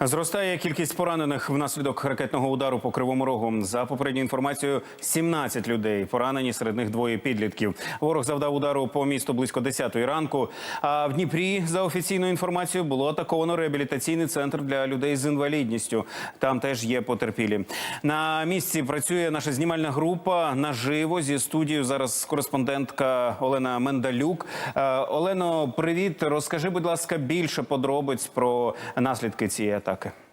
Зростає кількість поранених внаслідок ракетного удару по кривому рогу. За попередньою інформацією, 17 людей поранені, серед них двоє підлітків. Ворог завдав удару по місту близько 10 ранку. А в Дніпрі, за офіційною інформацією, було атаковано реабілітаційний центр для людей з інвалідністю. Там теж є потерпілі. На місці працює наша знімальна група наживо зі студією. Зараз кореспондентка Олена Мендалюк. Е, Олено, привіт. Розкажи, будь ласка, більше подробиць про наслідки цієї Takę.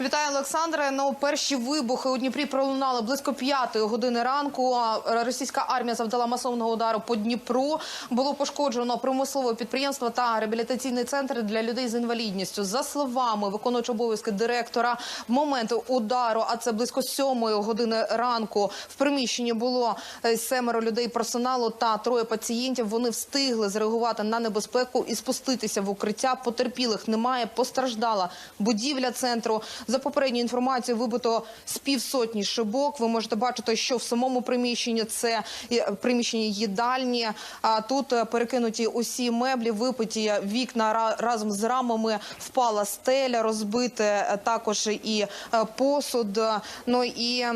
Вітаю, Олександре. Ну, перші вибухи у Дніпрі пролунали близько п'ятої години ранку. Російська армія завдала масовного удару по Дніпру. Було пошкоджено примусове підприємство та реабілітаційний центр для людей з інвалідністю. За словами виконуючого обов'язки директора, в момент удару, а це близько сьомої години ранку, в приміщенні було е, семеро людей персоналу та троє пацієнтів. Вони встигли зреагувати на небезпеку і спуститися в укриття. Потерпілих немає. Постраждала будівля центру. За попередньою інформацією, вибито з півсотні шибок. Ви можете бачити, що в самому приміщенні це е, приміщення їдальні. А тут е, перекинуті усі меблі, випиті вікна ра- разом з рамами. Впала стеля, розбите е, також і посуд. Ну і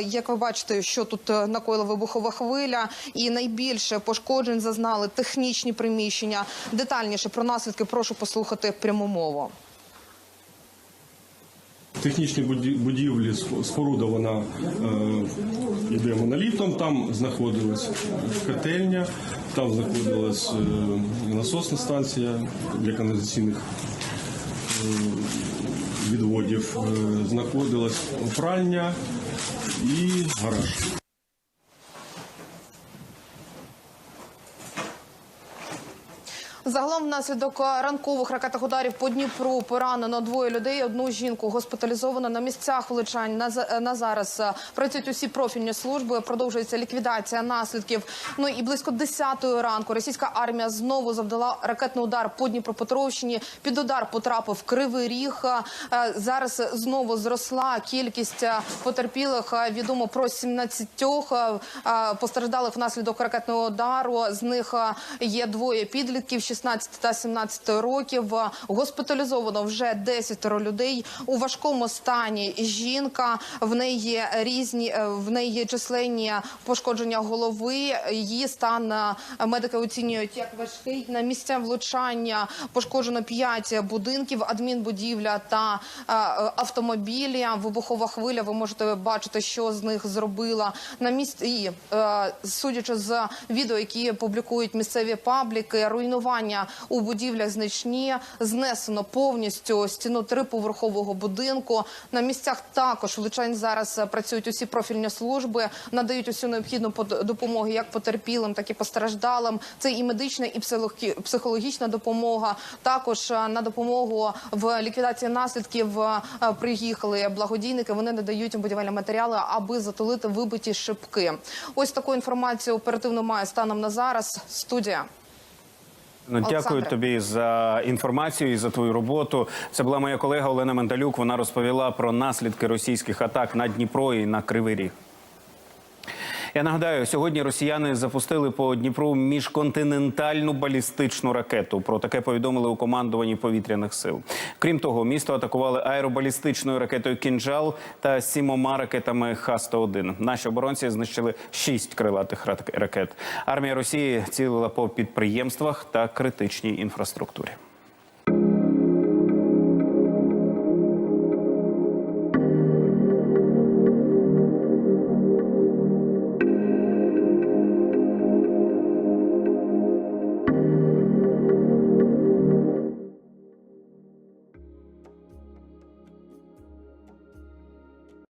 як ви бачите, що тут накоїла вибухова хвиля, і найбільше пошкоджень зазнали технічні приміщення. Детальніше про наслідки прошу послухати пряму мову. Технічні будівлі споруда вона е, йде монолітом. Там знаходилась котельня, там знаходилась е, насосна станція для каналізаційних е, відводів, е, знаходилась пральня і гараж. Загалом внаслідок ранкових ракетних ударів по Дніпру поранено двоє людей. Одну жінку госпіталізовано на місцях влучань. На, за- на зараз е, працюють усі профільні служби. Продовжується ліквідація наслідків. Ну і близько 10-ї ранку російська армія знову завдала ракетний удар по Дніпропетровщині. Під удар потрапив Кривий Ріг. Е, Зараз знову зросла кількість е, потерпілих. Е, Відомо про 17 е, постраждалих внаслідок ракетного удару. З них е, є двоє підлітків 16 та 17 років. Госпіталізовано вже 10 людей у важкому стані. Жінка в неї є різні е, в неї численні пошкодження голови. Її стан е, медики оцінюють як важкий. На місця влучання пошкоджено 5 будинків, адмінбудівля та е, автомобілі. Вибухова хвиля. Ви можете бачити, що з них зробила на місці. Судячи з відео, які публікують місцеві пабліки, руйнування у будівлях значні, знесено повністю стіну триповерхового будинку. На місцях також влучань зараз працюють усі профільні служби, надають усю необхідну допомогу як потерпілим, так і постраждалим. Це і медична, і психологі- психологічна допомога. Також е, на допомогу в ліквідації наслідків е, приїхали благодійники. Вони надають будівельні матеріали, аби затулити вибиті шибки. Ось таку інформацію оперативно має станом на зараз. Студія. Ну, дякую тобі за інформацію і за твою роботу. Це була моя колега Олена Мендалюк. Вона розповіла про наслідки російських атак на Дніпро і на Кривий Ріг. Я нагадаю, сьогодні росіяни запустили по Дніпру міжконтинентальну балістичну ракету. Про таке повідомили у командуванні повітряних сил. Крім того, місто атакували аеробалістичною ракетою Кінжал та сімома ракетами Х-101. Наші оборонці знищили шість крилатих рак- ракет. Армія Росії цілила по підприємствах та критичній інфраструктурі.